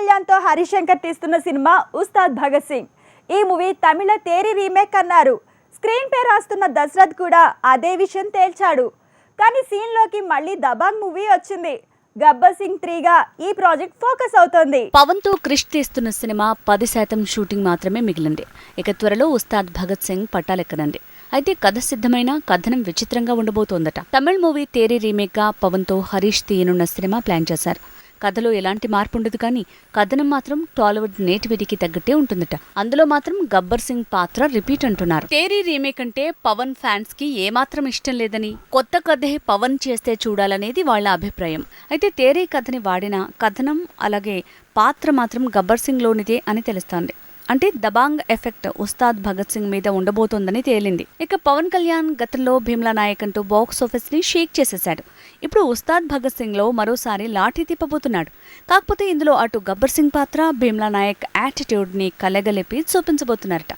కళ్యాణ్తో హరిశంకర్ తీస్తున్న సినిమా ఉస్తాద్ భగత్ సింగ్. ఈ మూవీ తమిళ తేరి రీమేక్ అన్నారు. స్క్రీన్ పే రాస్తున్న దశరథ్ కూడా అదే విషయం తేల్చాడు. కానీ సీన్లోకి మళ్ళీ దబాంగ్ మూవీ వచ్చింది. గబ్బర్ సింగ్ త్రీగా ఈ ప్రాజెక్ట్ ఫోకస్ అవుతోంది. పవన్తో క్రిష్ తీస్తున్న సినిమా పది శాతం షూటింగ్ మాత్రమే మిగిలింది. ఇక త్వరలో ఉస్తాద్ భగత్ సింగ్ పట్టాలెక్కనండి అయితే కథ సిద్ధమైన కథనం విచిత్రంగా ఉండబోతోందట. తమిళ్ మూవీ తేరీ రీమేక్గా పవన్తో హరీష్ తీయనున్న సినిమా ప్లాన్ చేశారు. కథలో ఎలాంటి మార్పు ఉండదు కానీ కథనం మాత్రం టాలీవుడ్ నేటివిటీకి తగ్గట్టే ఉంటుందట. అందులో మాత్రం గబ్బర్ సింగ్ పాత్ర రిపీట్ అంటున్నారు. తేరీ రీమేక్ అంటే పవన్ ఫ్యాన్స్కి ఏమాత్రం ఇష్టం లేదని కొత్త కథే పవన్ చేస్తే చూడాలనేది వాళ్ళ అభిప్రాయం. అయితే తేరీ కథని వాడిన కథనం అలాగే పాత్ర మాత్రం గబ్బర్ సింగ్ లోనిదే అని తెలుస్తోంది. అంటే దబాంగ్ ఎఫెక్ట్ ఉస్తాద్ భగత్ సింగ్ మీద ఉండబోతోందని తేలింది. ఇక పవన్ కళ్యాణ్ గతంలో భీమ్లా నాయక్ అంటూ బాక్స్ ఆఫీస్ని షేక్ చేసేశాడు. ఇప్పుడు ఉస్తాద్ భగత్ సింగ్లో మరోసారి లాఠీ తిప్పబోతున్నాడు. కాకపోతే ఇందులో అటు గబ్బర్ సింగ్ పాత్ర భీమ్లా నాయక్ యాటిట్యూడ్ని కలగలిపి చూపించబోతున్నారట.